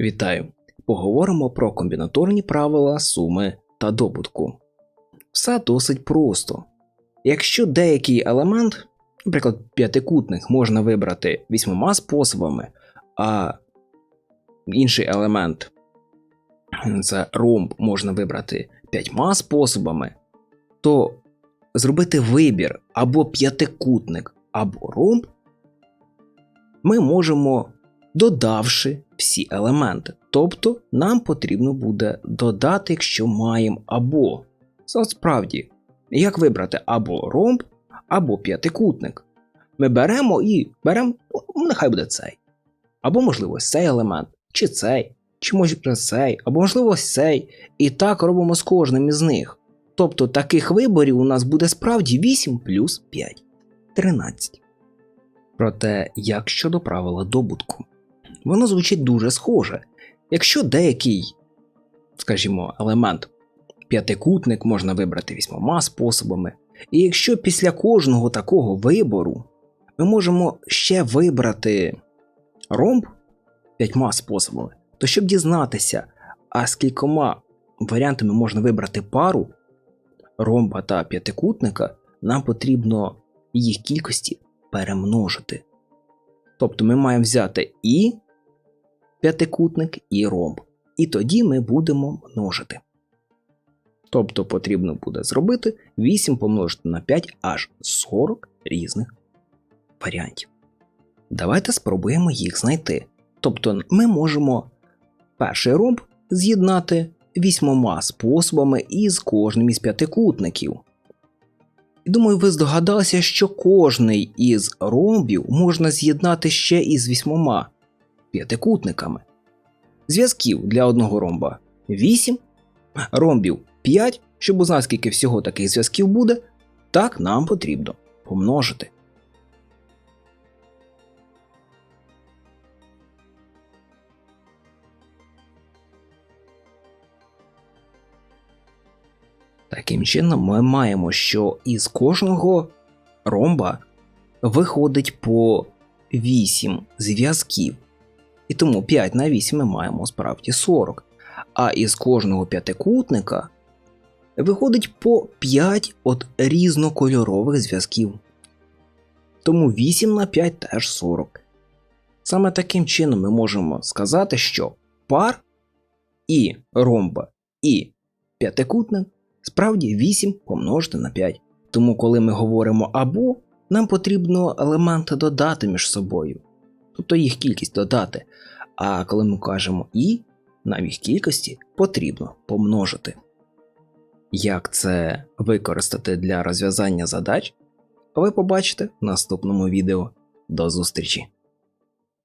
Вітаю! Поговоримо про комбінаторні правила суми та добутку. Все досить просто. Якщо деякий елемент, наприклад, п'ятикутник, можна вибрати вісьмома способами, а інший елемент це ромб можна вибрати п'ятьма способами, то зробити вибір або п'ятикутник, або ромб ми можемо додавши всі елементи. Тобто нам потрібно буде додати, якщо маємо або. Справді, як вибрати або ромб, або п'ятикутник. Ми беремо і беремо, ну, нехай буде цей. Або, можливо, цей елемент, чи цей, чи може цей, або можливо цей. І так робимо з кожним із них. Тобто таких виборів у нас буде справді 8 плюс 5 13. Проте, як щодо правила добутку, воно звучить дуже схоже. Якщо деякий, скажімо, елемент п'ятикутник можна вибрати вісьмома способами, і якщо після кожного такого вибору ми можемо ще вибрати ромб п'ятьма способами, то щоб дізнатися, а скількома варіантами можна вибрати пару ромба та п'ятикутника, нам потрібно їх кількості перемножити. Тобто ми маємо взяти і п'ятикутник, і ромб. І тоді ми будемо множити. Тобто потрібно буде зробити 8 помножити на 5 аж 40 різних варіантів. Давайте спробуємо їх знайти. Тобто ми можемо перший ромб з'єднати вісьмома способами із кожним із п'ятикутників. І думаю, ви здогадалися, що кожний із ромбів можна з'єднати ще із вісьмома п'ятикутниками. Зв'язків для одного ромба 8, ромбів 5, щоб узнати, скільки всього таких зв'язків буде, так нам потрібно помножити. Таким чином, ми маємо, що із кожного ромба виходить по 8 зв'язків. І тому 5 на 8 ми маємо справді 40. А із кожного п'ятикутника виходить по 5 от різнокольорових зв'язків. Тому 8 на 5 теж 40. Саме таким чином ми можемо сказати, що пар і ромба, і п'ятикутник справді 8 помножити на 5. Тому, коли ми говоримо або, нам потрібно елементи додати між собою, тобто їх кількість додати. А коли ми кажемо і, нам їх кількості потрібно помножити. Як це використати для розв'язання задач, ви побачите в наступному відео. До зустрічі!